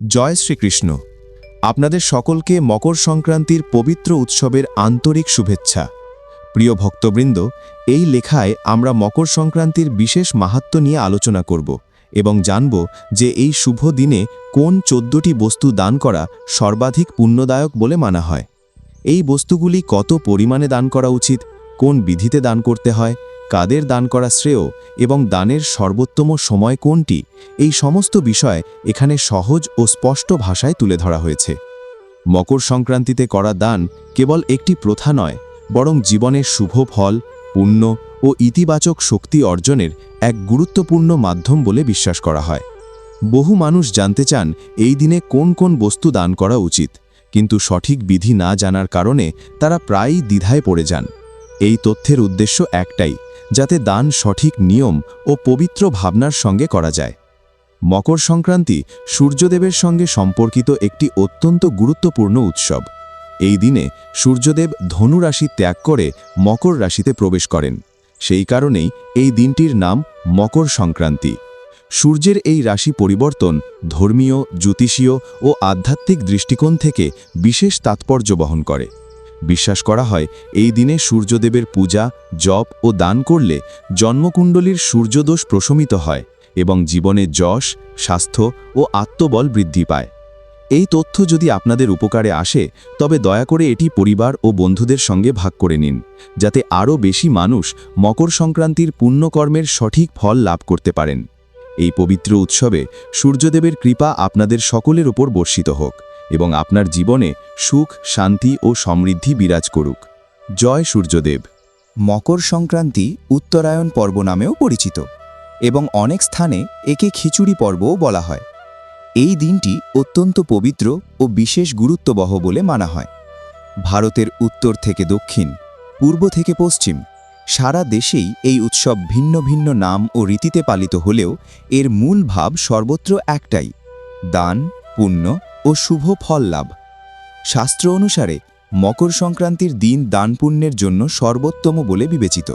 জয় শ্রীকৃষ্ণ। আপনাদের সকলকে মকর সংক্রান্তির পবিত্র উৎসবের আন্তরিক শুভেচ্ছা। প্রিয় ভক্তবৃন্দ, এই লেখায় আমরা মকর সংক্রান্তির বিশেষ মাহাত্ম নিয়ে আলোচনা করব এবং জানব যে এই শুভ দিনে কোন চোদ্দটি বস্তু দান করা সর্বাধিক পুণ্যদায়ক বলে মানা হয়। এই বস্তুগুলি কত পরিমাণে দান করা উচিত, কোন বিধিতে দান করতে হয় কাদের দান করা শ্রেয় এবং দানের সর্বোত্তম সময় কোনটি? এই সমস্ত বিষয় এখানে সহজ ও স্পষ্ট ভাষায় তুলে ধরা হয়েছে। মকর সংক্রান্তিতে করা দান কেবল একটি প্রথা নয়, বরং জীবনের শুভ ফল, পুণ্য ও ইতিবাচক শক্তি অর্জনের এক গুরুত্বপূর্ণ মাধ্যম বলে বিশ্বাস করা হয়। বহু মানুষ জানতে চান এই দিনে কোন কোন বস্তু দান করা উচিত, কিন্তু সঠিক বিধি না জানার কারণে তারা প্রায়ই দ্বিধায় পড়ে যান। এই তথ্যের উদ্দেশ্য একটাই যাতে দান সঠিক নিয়ম ও পবিত্র ভাবনার সঙ্গে করা যায়। মকর সংক্রান্তি সূর্যদেবের সঙ্গে সম্পর্কিত একটি অত্যন্ত গুরুত্বপূর্ণ উৎসব। এই দিনে সূর্যদেব ধনু রাশি ত্যাগ করে মকর রাশিতে প্রবেশ করেন। সেই কারণেই এই দিনটির নাম মকর সংক্রান্তি। সূর্যের এই রাশি পরিবর্তন ধর্মীয়, জ্যোতিষীয় ও আধ্যাত্মিক দৃষ্টিকোণ থেকে বিশেষ তাৎপর্য বহন করে। বিশ্বাস করা হয়, এই দিনে সূর্যদেবের পূজা, জপ ও দান করলে জন্মকুণ্ডলীর সূর্যদোষ প্রশমিত হয় এবং জীবনে যশ, স্বাস্থ্য ও আত্মবল বৃদ্ধি পায়। এই তথ্য যদি আপনাদের উপকারে আসে, তবে দয়া করে এটি পরিবার ও বন্ধুদের সঙ্গে ভাগ করে নিন, যাতে আরও বেশি মানুষ মকর সংক্রান্তির পুণ্যকর্মের সঠিক ফল লাভ করতে পারেন। এই পবিত্র উৎসবে সূর্যদেবের কৃপা আপনাদের সকলের ওপর বর্ষিত হোক। এবং আপনার জীবনে সুখ, শান্তি ও সমৃদ্ধি বিরাজ করুক। জয় সূর্যদেব। মকর সংক্রান্তি উত্তরায়ণ পর্ব নামেও পরিচিত এবং অনেক স্থানে একে খিচুড়ি পর্বও বলা হয়। এই দিনটি অত্যন্ত পবিত্র ও বিশেষ গুরুত্ববহ বলে মানা হয়। ভারতের উত্তর থেকে দক্ষিণ, পূর্ব থেকে পশ্চিম, সারা দেশেই এই উৎসব ভিন্ন ভিন্ন নাম ও রীতিতে পালিত হলেও এর মূল ভাব সর্বত্র একটাই, দান, পুণ্য ও শুভ ফল লাভ। শাস্ত্র অনুসারে, মকর সংক্রান্তির দিন দান পুণ্যের জন্য সর্বোত্তম বলে বিবেচিত।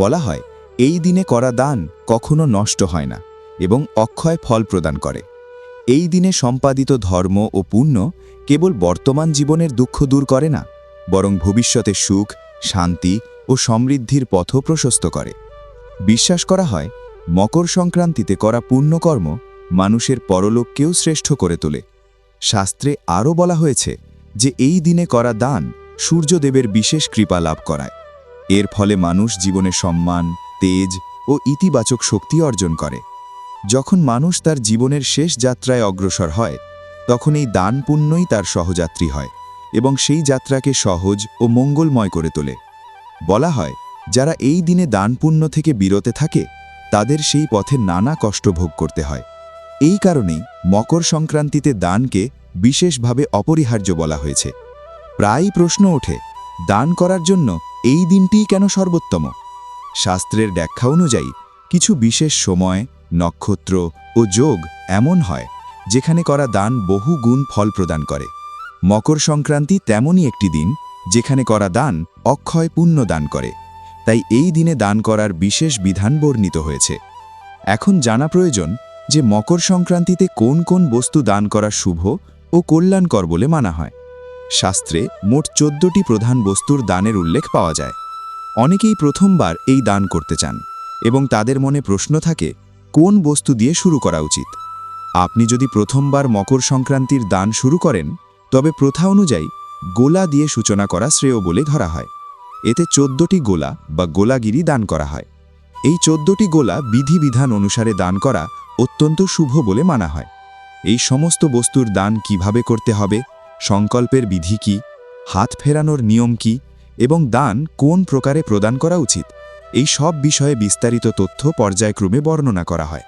বলা হয়, এই দিনে করা দান কখনো নষ্ট হয় না এবং অক্ষয় ফল প্রদান করে। এই দিনে সম্পাদিত ধর্ম ও পুণ্য কেবল বর্তমান জীবনের দুঃখ দূর করে না, বরং ভবিষ্যতে সুখ, শান্তি ও সমৃদ্ধির পথও প্রশস্ত করে। বিশ্বাস করা হয়, মকর সংক্রান্তিতে করা পুণ্যকর্ম মানুষের পরলোককেও শ্রেষ্ঠ করে তোলে। শাস্ত্রে আরও বলা হয়েছে যে এই দিনে করা দান সূর্যদেবের বিশেষ কৃপা লাভ করায়। এর ফলে মানুষ জীবনে সম্মান, তেজ ও ইতিবাচক শক্তি অর্জন করে। যখন মানুষ তার জীবনের শেষ যাত্রায় অগ্রসর হয়, তখন এই দান পুণ্যই তার সহযাত্রী হয় এবং সেই যাত্রাকে সহজ ও মঙ্গলময় করে তোলে। বলা হয়, যারা এই দিনে দান পুণ্য থেকে বিরতে থাকে, তাদের সেই পথে নানা কষ্ট ভোগ করতে হয়। এই কারণেই মকর সংক্রান্তিতে দানকে বিশেষভাবে অপরিহার্য বলা হয়েছে। প্রায়ই প্রশ্ন ওঠে, দান করার জন্য এই দিনটিই কেন সর্বোত্তম? শাস্ত্রের ব্যাখ্যা অনুযায়ী, কিছু বিশেষ সময়, নক্ষত্র ও যোগ এমন হয়, যেখানে করা দান বহু গুণ ফল প্রদান করে। মকর সংক্রান্তি তেমনই একটি দিন, যেখানে করা দান অক্ষয় পুণ্য দান করে। তাই এই দিনে দান করার বিশেষ বিধান বর্ণিত হয়েছে। এখন জানা প্রয়োজন যে মকর সংক্রান্তিতে কোন কোন বস্তু দান করা শুভ ও কল্যাণকর বলে মানা হয়। শাস্ত্রে মোট চোদ্দটি প্রধান বস্তুর দানের উল্লেখ পাওয়া যায়। অনেকেই প্রথমবার এই দান করতে চান এবং তাদের মনে প্রশ্ন থাকে, কোন বস্তু দিয়ে শুরু করা উচিত? আপনি যদি প্রথমবার মকর সংক্রান্তির দান শুরু করেন, তবে প্রথা অনুযায়ী গোলা দিয়ে সূচনা করা শ্রেয় বলে ধরা হয়। এতে চোদ্দটি গোলা বা গোলাগিরি দান করা হয়। এই চোদ্দটি গোলা বিধিবিধান অনুসারে দান করা অত্যন্ত শুভ বলে মানা হয়। এই সমস্ত বস্তুর দান কীভাবে করতে হবে? সংকল্পের বিধি কি? হাত ফেরানোর নিয়ম কি? এবং দান কোন প্রকারে প্রদান করা উচিত? এই সব বিষয়ে বিস্তারিত তথ্য পর্যায়ক্রমে বর্ণনা করা হয়,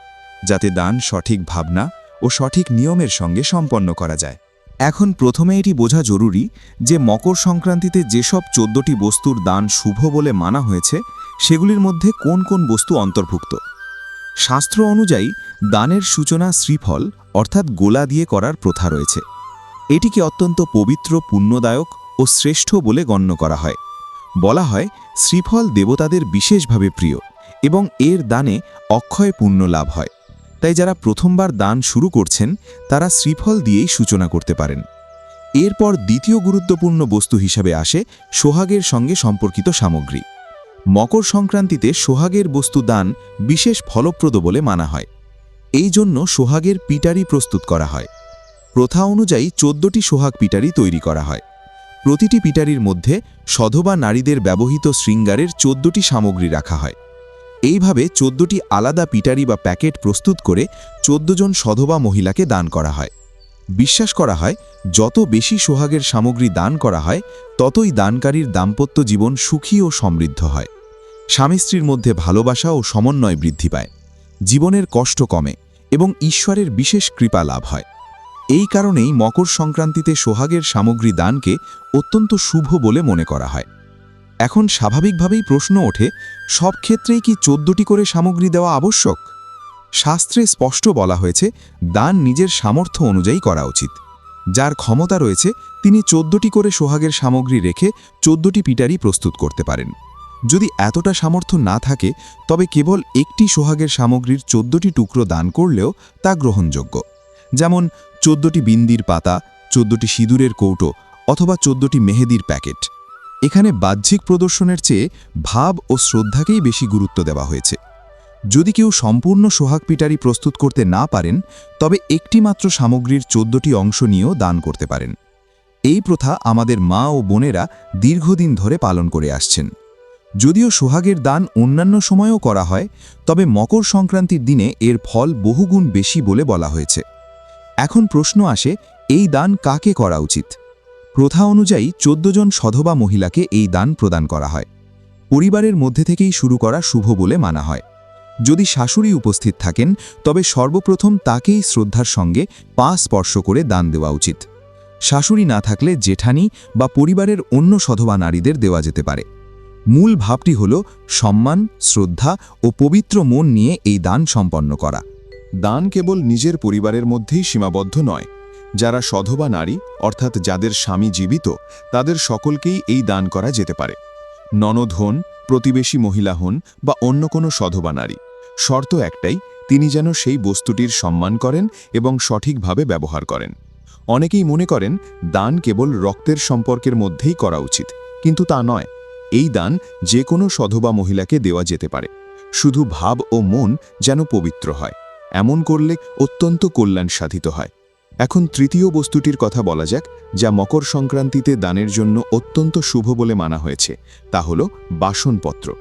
যাতে দান সঠিক ভাবনা ও সঠিক নিয়মের সঙ্গে সম্পন্ন করা যায়। এখন প্রথমে এটি বোঝা জরুরি যে মকর সংক্রান্তিতে যেসব চোদ্দটি বস্তুর দান শুভ বলে মানা হয়েছে, সেগুলির মধ্যে কোন কোন বস্তু অন্তর্ভুক্ত? শাস্ত্র অনুযায়ী দানের সূচনা শ্রীফল, অর্থাৎ গোলা দিয়ে করার প্রথা রয়েছে। এটিকে অত্যন্ত পবিত্র, পুণ্যদায়ক ও শ্রেষ্ঠ বলে গণ্য করা হয়। বলা হয়, শ্রীফল দেবতাদের বিশেষভাবে প্রিয় এবং এর দানে অক্ষয় পুণ্য লাভ হয়। তাই যারা প্রথমবার দান শুরু করছেন, তারা শ্রীফল দিয়েই সূচনা করতে পারেন। এরপর দ্বিতীয় গুরুত্বপূর্ণ বস্তু হিসাবে আসে সোহাগের সঙ্গে সম্পর্কিত সামগ্রী। মকর সংক্রান্তিতে সোহাগের বস্তু দান বিশেষ ফলপ্রদ বলে মানা হয়। এই জন্য সোহাগের পিটারি প্রস্তুত করা হয়। প্রথা অনুযায়ী চোদ্দটি সোহাগ পিটারি তৈরি করা হয়। প্রতিটি পিটারির মধ্যে সধবা নারীদের ব্যবহৃত শৃঙ্গারের চোদ্দটি সামগ্রী রাখা হয়। এইভাবে চোদ্দটি আলাদা পিটারি বা প্যাকেট প্রস্তুত করে জন সধবা মহিলাকে দান করা হয়। বিশ্বাস করা হয়, যত বেশি সোহাগের সামগ্রী দান করা হয়, ততই দানকারীর দাম্পত্য জীবন সুখী ও সমৃদ্ধ হয়। স্বামী স্ত্রীর মধ্যে ভালোবাসা ও সমন্বয় বৃদ্ধি পায়। জীবনের কষ্ট কমে এবং ঈশ্বরের বিশেষ কৃপা লাভ হয়। এই কারণেই মকর সংক্রান্তিতে সোহাগের সামগ্রী দানকে অত্যন্ত শুভ বলে মনে করা হয়। এখন স্বাভাবিকভাবেই প্রশ্ন ওঠে, সব ক্ষেত্রেই কি চোদ্দটি করে সামগ্রী দেওয়া আবশ্যক? শাস্ত্রে স্পষ্ট বলা হয়েছে, দান নিজের সামর্থ্য অনুযায়ী করা উচিত। যার ক্ষমতা রয়েছে, তিনি চোদ্দটি করে সোহাগের সামগ্রী রেখে চোদ্দটি পিটারি প্রস্তুত করতে পারেন। যদি এতটা সামর্থ্য না থাকে, তবে কেবল একটি সোহাগের সামগ্রীর চোদ্দটি টুকরো দান করলেও তা গ্রহণযোগ্য। যেমন, চোদ্দটি বিন্দির পাতা, চোদ্দটি সিঁদুরের কৌটো অথবা চোদ্দটি মেহেদির প্যাকেট। এখানে বাহ্যিক প্রদর্শনের চেয়ে ভাব ও শ্রদ্ধাকেই বেশি গুরুত্ব দেওয়া হয়েছে। যদি কেউ সম্পূর্ণ সোহাগ পিটারি প্রস্তুত করতে না পারেন, তবে একটি মাত্র সামগ্রীর চোদ্দটি অংশ নিয়েও দান করতে পারেন। এই প্রথা আমাদের মা ও বোনেরা দীর্ঘদিন ধরে পালন করে আসছেন। যদিও সোহাগের দান অন্যান্য সময়েও করা হয়, তবে মকর সংক্রান্তির দিনে এর ফল বহুগুণ বেশি বলে বলা হয়েছে। এখন প্রশ্ন আসে, এই দান কাকে করা উচিত? প্রথা অনুযায়ী চোদ্দ জন সধবা মহিলাকে এই দান প্রদান করা হয়। পরিবারের মধ্যে থেকেই শুরু করা শুভ বলে মানা হয়। যদি শাশুড়ি উপস্থিত থাকেন, তবে সর্বপ্রথম তাকেই শ্রদ্ধার সঙ্গে পা স্পর্শ করে দান দেওয়া উচিত। শাশুড়ি না থাকলে জেঠানি বা পরিবারের অন্য সধবা নারীদের দেওয়া যেতে পারে। মূল ভাবটি হল সম্মান, শ্রদ্ধা ও পবিত্র মন নিয়ে এই দান সম্পন্ন করা। দান কেবল নিজের পরিবারের মধ্যেই সীমাবদ্ধ নয়। যারা সধবা নারী, অর্থাৎ যাদের স্বামী জীবিত, তাদের সকলকেই এই দান করা যেতে পারে। ননদ হন, প্রতিবেশী মহিলা হন বা অন্য কোনো সধবা নারী। শর্ত একটাই, তিনি যেন সেই বস্তুটির সম্মান করেন এবং সঠিকভাবে ব্যবহার করেন। অনেকেই মনে করেন, দান কেবল রক্তের সম্পর্কের মধ্যেই করা উচিত, কিন্তু তা নয়। এই দান যে কোনো সধবা মহিলাকে দেওয়া যেতে পারে। শুধু ভাব ও মন যেন পবিত্র হয়। এমন করলে অত্যন্ত কল্যাণ সাধিত হয়। এখন তৃতীয় বস্তুটির কথা বলা যাক, যা মকর সংক্রান্তিতে দানের জন্য অত্যন্ত শুভ বলে মানা হয়েছে, তা হল বাসনপত্র।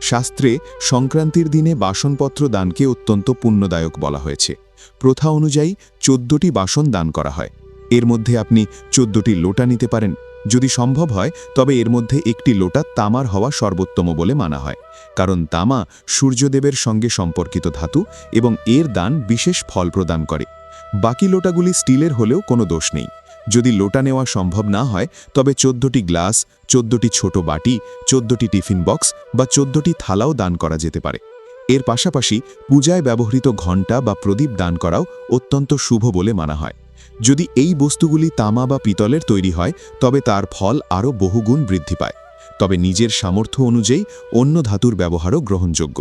শাস্ত্রে সংক্রান্তির দিনে বাসনপত্র দানকে অত্যন্ত পুণ্যদায়ক বলা হয়েছে। প্রথা অনুযায়ী চোদ্দটি বাসন দান করা হয়। এর মধ্যে আপনি চোদ্দটি লোটা নিতে পারেন যদি সম্ভব হয়, তবে এর মধ্যে একটি লোটা তামার হওয়া সর্বোত্তম বলে মানা হয়, কারণ তামা সূর্যদেবের সঙ্গে সম্পর্কিত ধাতু এবং এর দান বিশেষ ফল প্রদান করে। বাকি লোটাগুলি স্টিলের হলেও কোনো দোষ নেই। যদি লোটা নেওয়া সম্ভব না হয়, তবে চোদ্দটি গ্লাস, চোদ্দটি ছোট বাটি, চোদ্দটি টিফিন বক্স বা চোদ্দটি থালাও দান করা যেতে পারে। এর পাশাপাশি পূজায় ব্যবহৃত ঘণ্টা বা প্রদীপ দান করাও অত্যন্ত শুভ বলে মানা হয়। যদি এই বস্তুগুলি তামা বা পিতলের তৈরি হয়, তবে তার ফল আরও বহুগুণ বৃদ্ধি পায়। তবে নিজের সামর্থ্য অনুযায়ী অন্য ধাতুর ব্যবহারও গ্রহণযোগ্য।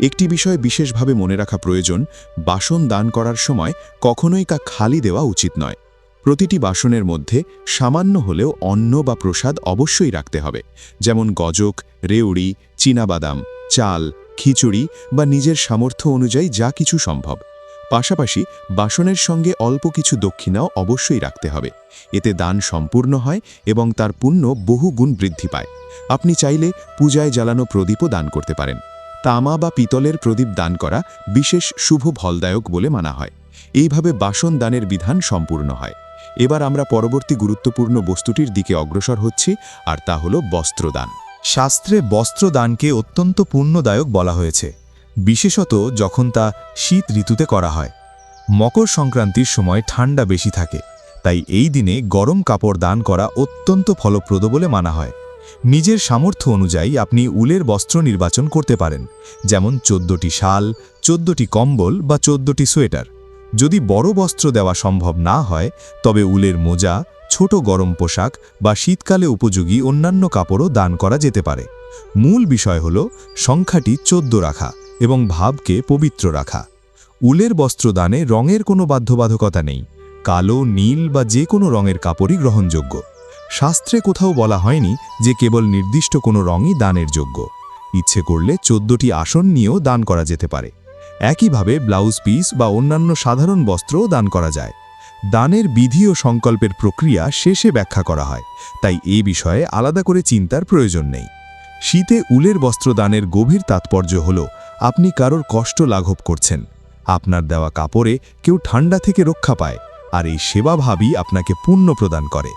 একটি বিষয় বিশেষভাবে মনে রাখা প্রয়োজন, বাসন দান করার সময় কখনোই কা খালি দেওয়া উচিত নয়। প্রতিটি বাসনের মধ্যে সামান্য হলেও অন্ন বা প্রসাদ অবশ্যই রাখতে হবে, যেমন গজক, রেউড়ি, চীনাবাদাম, চাল খিচুড়ি বা নিজের সামর্থ্য অনুযায়ী যা কিছু সম্ভব। পাশাপাশি বাসনের সঙ্গে অল্প কিছু দক্ষিণাও অবশ্যই রাখতে হবে। এতে দান সম্পূর্ণ হয় এবং তার পুণ্য বহু গুণ বৃদ্ধি পায়। আপনি চাইলে পূজায় জ্বালানো প্রদীপও দান করতে পারেন। তামা বা পিতলের প্রদীপ দান করা বিশেষ শুভ ফলদায়ক বলে মানা হয়। এইভাবে বাসন দানের বিধান সম্পূর্ণ হয়। এবার আমরা পরবর্তী গুরুত্বপূর্ণ বস্তুটির দিকে অগ্রসর হচ্ছি, আর তা হল বস্ত্রদান। শাস্ত্রে বস্ত্রদানকে অত্যন্ত পুণ্যদায়ক বলা হয়েছে, বিশেষত যখন তা শীত ঋতুতে করা হয়। মকর সংক্রান্তির সময় ঠান্ডা বেশি থাকে, তাই এই দিনে গরম কাপড় দান করা অত্যন্ত ফলপ্রদ বলে মানা হয়। নিজের সামর্থ্য অনুযায়ী আপনি উলের বস্ত্র নির্বাচন করতে পারেন, যেমন চোদ্দটি শাল, চোদ্দটি কম্বল বা চোদ্দটি সোয়েটার। যদি বড় বস্ত্র দেওয়া সম্ভব না হয়, তবে উলের মোজা ছোট গরম পোশাক বা শীতকালে উপযোগী অন্যান্য কাপড়ও দান করা যেতে পারে। মূল বিষয় হল সংখ্যাটি চোদ্দ রাখা এবং ভাবকে পবিত্র রাখা। উলের বস্ত্র দানে রঙের কোনো বাধ্যবাধকতা নেই। কালো, নীল বা যে কোনো রঙের কাপড়ই গ্রহণযোগ্য। শাস্ত্রে কোথাও বলা হয়নি যে কেবল নির্দিষ্ট কোনো রঙই দানের যোগ্য। ইচ্ছে করলে চোদ্দটি আসন নিয়েও দান করা যেতে পারে। একইভাবে ব্লাউজ পিস বা অন্যান্য সাধারণ বস্ত্রও দান করা যায়। দানের বিধি ও সংকল্পের প্রক্রিয়া শেষে ব্যাখ্যা করা হয়, তাই এ বিষয়ে আলাদা করে চিন্তার প্রয়োজন নেই। শীতে উলের বস্ত্র দানের গভীর তাৎপর্য হল, আপনি কারোর কষ্ট লাঘব করছেন, আপনার দেওয়া কাপড়ে কেউ ঠান্ডা থেকে রক্ষা পায়, আর এই সেবাভাবই আপনাকে পুণ্য প্রদান করে।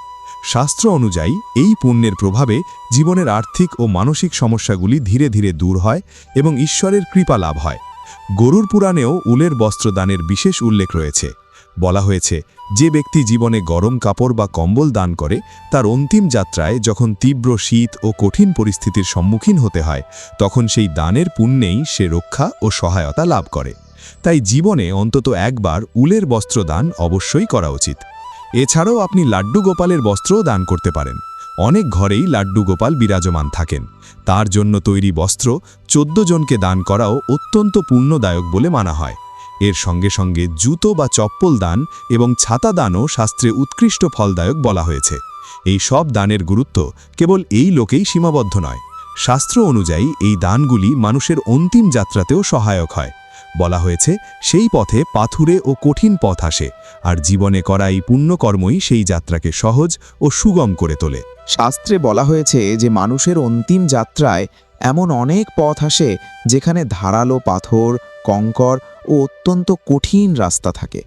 শাস্ত্র অনুযায়ী, এই পুণ্যের প্রভাবে জীবনের আর্থিক ও মানসিক সমস্যাগুলি ধীরে ধীরে দূর হয় এবং ঈশ্বরের কৃপা লাভ হয়। গরুর পুরাণেও উলের বস্ত্রদানের বিশেষ উল্লেখ রয়েছে। বলা হয়েছে, যে ব্যক্তি জীবনে গরম কাপড় বা কম্বল দান করে, তার অন্তিম যাত্রায় যখন তীব্র শীত ও কঠিন পরিস্থিতির সম্মুখীন হতে হয়, তখন সেই দানের পুণ্যেই সে রক্ষা ও সহায়তা লাভ করে। তাই জীবনে অন্তত একবার উলের বস্ত্র দান অবশ্যই করা উচিত। এছাড়াও আপনি লাড্ডু গোপালের বস্ত্রও দান করতে পারেন। অনেক ঘরেই লাড্ডু গোপাল বিরাজমান থাকেন। তার জন্য তৈরি বস্ত্র চোদ্দ জনকে দান করাও অত্যন্ত পূর্ণদায়ক বলে মানা হয়। এর সঙ্গে সঙ্গে জুতো বা চপ্পল দান এবং ছাতা দানও শাস্ত্রে উৎকৃষ্ট ফলদায়ক বলা হয়েছে। এই সব দানের গুরুত্ব কেবল এই লোকেই সীমাবদ্ধ নয়। শাস্ত্র অনুযায়ী এই দানগুলি মানুষের অন্তিম যাত্রাতেও সহায়ক হয়। বলা হয়েছে, সেই পথে পাথুরে ও কঠিন পথ আসে, আর জীবনে করা এই পুণ্যকর্মই সেই যাত্রাকে সহজ ও সুগম করে তোলে। শাস্ত্রে বলা হয়েছে যে, মানুষের অন্তিম যাত্রায় এমন অনেক পথ আসে যেখানে ধারালো পাথর কঙ্কর ও অত্যন্ত কঠিন রাস্তা থাকে।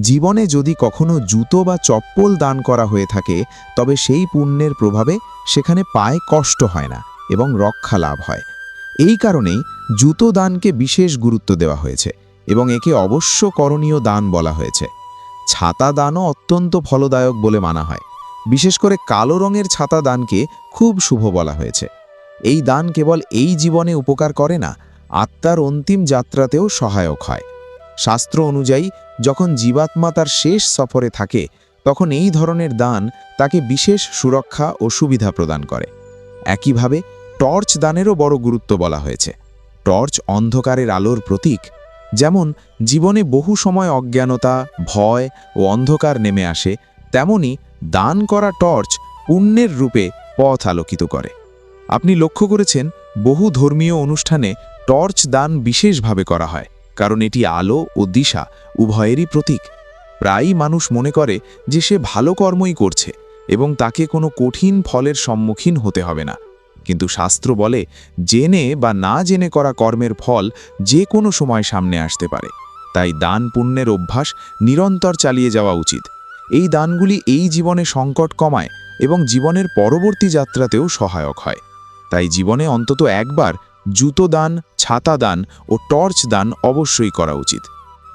জীবনে যদি কখনো জুতো বা চপ্পল দান করা হয়ে থাকে, তবে সেই পুণ্যের প্রভাবে সেখানে পায়ে কষ্ট হয় না এবং রক্ষা লাভ হয়। এই কারণেই জুতো দানকে বিশেষ গুরুত্ব দেওয়া হয়েছে এবং একে অবশ্য করণীয় দান বলা হয়েছে। ছাতা দানও অত্যন্ত ফলদায়ক বলে মানা হয়। বিশেষ করে কালো রঙের ছাতা দানকে খুব শুভ বলা হয়েছে। এই দান কেবল এই জীবনে উপকার করে না আত্মার অন্তিম যাত্রাতেও সহায়ক হয়। শাস্ত্র অনুযায়ী, যখন জীবাত্মা তার শেষ সফরে থাকে, তখন এই ধরনের দান তাকে বিশেষ সুরক্ষা ও সুবিধা প্রদান করে। একইভাবে, টর্চ দানেরও বড় গুরুত্ব বলা হয়েছে। টর্চ অন্ধকারের আলোর প্রতীক, যেমন জীবনে বহু সময় অজ্ঞানতা, ভয় ও অন্ধকার নেমে আসে, তেমনি দান করা টর্চ পুণ্যের রূপে পথ আলোকিত করে। আপনি লক্ষ্য করেছেন, বহু ধর্মীয় অনুষ্ঠানে টর্চ দান বিশেষভাবে করা হয়, কারণ এটি আলো ও দিশা উভয়েরই প্রতীক। প্রায়ই মানুষ মনে করে যে সে ভালো কর্মই করছে এবং তাকে কোনো কঠিন ফলের সম্মুখীন হতে হবে না। কিন্তু শাস্ত্র বলে, জেনে বা না জেনে করা কর্মের ফল যে কোনো সময় সামনে আসতে পারে। তাই দান পুণ্যের অভ্যাস নিরন্তর চালিয়ে যাওয়া উচিত। এই দানগুলি এই জীবনে সংকট কমায় এবং জীবনের পরবর্তী যাত্রাতেও সহায়ক হয়। তাই জীবনে অন্তত একবার জুতো দান, ছাতা দান ও টর্চ দান অবশ্যই করা উচিত।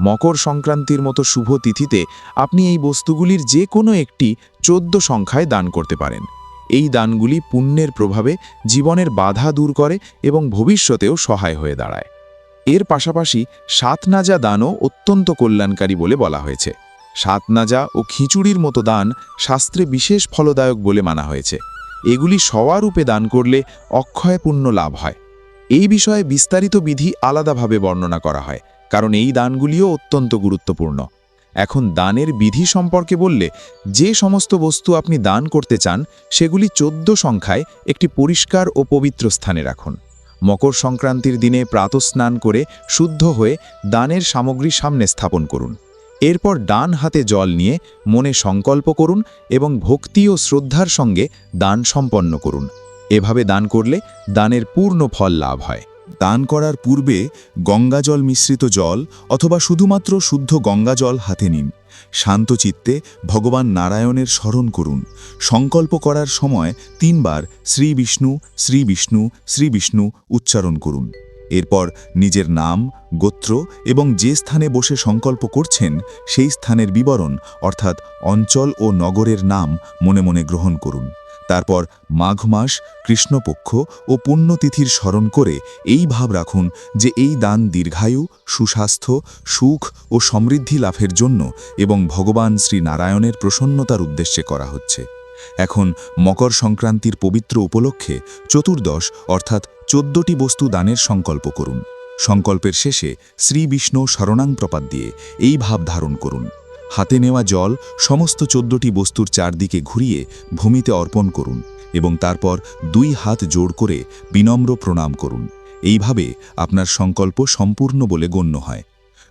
মকর সংক্রান্তির মতো শুভ তিথিতে আপনি এই বস্তুগুলির যে কোনো একটি চোদ্দ সংখ্যায় দান করতে পারেন। এই দানগুলি পুণ্যের প্রভাবে জীবনের বাধা দূর করে এবং ভবিষ্যতেও সহায় হয়ে দাঁড়ায়। এর পাশাপাশি সাতনাজা দানও অত্যন্ত কল্যাণকারী বলে বলা হয়েছে। সাতনাজা ও খিচুড়ির মতো দান শাস্ত্রে বিশেষ ফলদায়ক বলে মানা হয়েছে। এগুলি সওয়ারূপে দান করলে অক্ষয় পুণ্য লাভ হয়। এই বিষয়ে বিস্তারিত বিধি আলাদাভাবে বর্ণনা করা হয়, কারণ এই দানগুলিও অত্যন্ত গুরুত্বপূর্ণ। এখন দানের বিধি সম্পর্কে বললে, যে সমস্ত বস্তু আপনি দান করতে চান, সেগুলি চোদ্দ সংখ্যায় একটি পরিষ্কার ও পবিত্র স্থানে রাখুন। মকর সংক্রান্তির দিনে প্রাতস্নান করে শুদ্ধ হয়ে দানের সামগ্রী সামনে স্থাপন করুন। এরপর ডান হাতে জল নিয়ে মনে সংকল্প করুন এবং ভক্তি ও শ্রদ্ধার সঙ্গে দান সম্পন্ন করুন। এভাবে দান করলে দানের পূর্ণ ফল লাভ হয়। দান করার পূর্বে গঙ্গাজল মিশ্রিত জল অথবা শুধুমাত্র শুদ্ধ গঙ্গাজল হাতে নিন। শান্ত চিত্তে ভগবান নারায়ণের স্মরণ করুন। সংকল্প করার সময় তিনবার শ্রী বিষ্ণু শ্রী বিষ্ণু শ্রী বিষ্ণু উচ্চারণ করুন। এরপর নিজের নাম, গোত্র এবং যে স্থানে বসে সংকল্প করছেন, সেই স্থানের বিবরণ অর্থাৎ অঞ্চল ও নগরের নাম মনে মনে গ্রহণ করুন। তারপর মাঘ মাস কৃষ্ণপক্ষ ও পুণ্যতিথির স্মরণ করে এই ভাব রাখুন যে এই দান দীর্ঘায়ু, সুস্বাস্থ্য, সুখ ও সমৃদ্ধি লাভের জন্য এবং ভগবান শ্রী নারায়ণের প্রসন্নতার উদ্দেশ্যে করা হচ্ছে। এখন মকর সংক্রান্তির পবিত্র উপলক্ষে চতুর্দশ অর্থাৎ চোদ্দটি বস্তু দানের সংকল্প করুন। সংকল্পের শেষে শ্রী বিষ্ণু শরণাং প্রপাত দিয়ে এই ভাব ধারণ করুন। হাতে নেওয়া জল সমস্ত চোদ্দটি বস্তুর চারদিকে ঘুরিয়ে ভূমিতে অর্পণ করুন এবং তারপর দুই হাত জোড় করে বিনম্র প্রণাম করুন। এইভাবে আপনার সংকল্প সম্পূর্ণ বলে গণ্য হয়।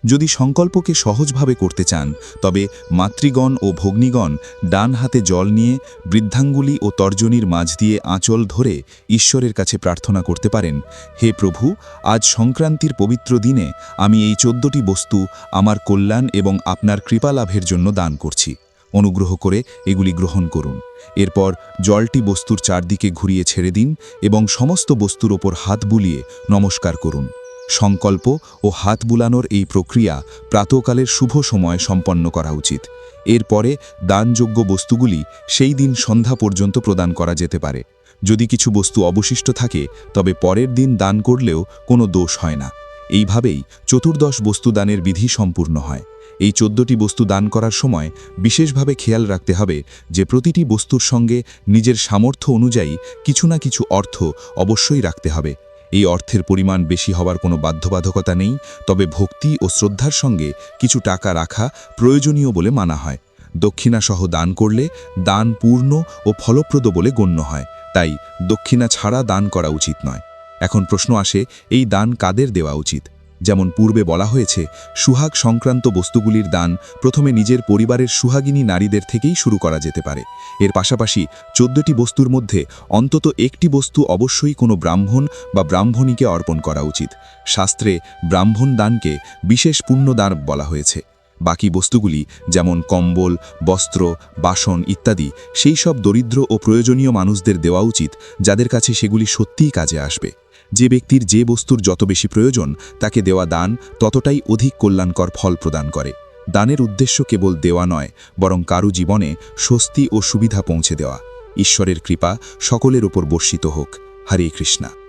যদি সংকল্পকে সহজভাবে করতে চান, তবে মাতৃগণ ও ভগ্নীগণ ডান হাতে জল নিয়ে বৃদ্ধাঙ্গুলি ও তর্জনীর মাঝ দিয়ে আঁচল ধরে ঈশ্বরের কাছে প্রার্থনা করতে পারেন, হে প্রভু, আজ সংক্রান্তির পবিত্র দিনে আমি এই চোদ্দটি বস্তু আমার কল্যাণ এবং আপনার কৃপা লাভের জন্য দান করছি। অনুগ্রহ করে এগুলি গ্রহণ করুন। এরপর জলটি বস্তুর চারদিকে ঘুরিয়ে ছেড়ে দিন এবং সমস্ত বস্তুর ওপর হাত বুলিয়ে নমস্কার করুন। সংকল্প ও হাত বুলানোর এই প্রক্রিয়া প্রাতকালের শুভ সময় সম্পন্ন করা উচিত। এরপরে দানযোগ্য বস্তুগুলি সেই দিন সন্ধ্যা পর্যন্ত প্রদান করা যেতে পারে। যদি কিছু বস্তু অবশিষ্ট থাকে, তবে পরের দিন দান করলেও কোনো দোষ হয় না। এইভাবেই চতুর্দশ বস্তু দানের বিধি সম্পূর্ণ হয়। এই চোদ্দটি বস্তু দান করার সময় বিশেষভাবে খেয়াল রাখতে হবে যে প্রতিটি বস্তুর সঙ্গে নিজের সামর্থ্য অনুযায়ী কিছু না কিছু অর্থ অবশ্যই রাখতে হবে। এই অর্থের পরিমাণ বেশি হওয়ার কোনো বাধ্যবাধকতা নেই, তবে ভক্তি ও শ্রদ্ধার সঙ্গে কিছু টাকা রাখা প্রয়োজনীয় বলে মানা হয়। দক্ষিণাসহ দান করলে দান পূর্ণ ও ফলপ্রদ বলে গণ্য হয়, তাই দক্ষিণা ছাড়া দান করা উচিত নয়। এখন প্রশ্ন আসে, এই দান কাদের দেওয়া উচিত? যেমন পূর্বে বলা হয়েছে, সুহাগ সংক্রান্ত বস্তুগুলির দান প্রথমে নিজের পরিবারের সুহাগিনী নারীদের থেকেই শুরু করা যেতে পারে। এর পাশাপাশি চোদ্দটি বস্তুর মধ্যে অন্তত একটি বস্তু অবশ্যই কোনো ব্রাহ্মণ বা ব্রাহ্মণীকে অর্পণ করা উচিত। শাস্ত্রে ব্রাহ্মণ দানকে বিশেষ পুণ্যদান বলা হয়েছে। বাকি বস্তুগুলি যেমন কম্বল, বস্ত্র, বাসন ইত্যাদি, সেই সব দরিদ্র ও প্রয়োজনীয় মানুষদের দেওয়া উচিত, যাদের কাছে সেগুলি সত্যিই কাজে আসবে। যে ব্যক্তির যে বস্তুর যত বেশি প্রয়োজন, তাকে দেওয়া দান ততটাই অধিক কল্যাণকর ফল প্রদান করে। দানের উদ্দেশ্য কেবল দেওয়া নয়, বরং কারু জীবনে স্বস্তি ও সুবিধা পৌঁছে দেওয়া। ঈশ্বরের কৃপা সকলের ওপর বর্ষিত হোক। হরে কৃষ্ণা।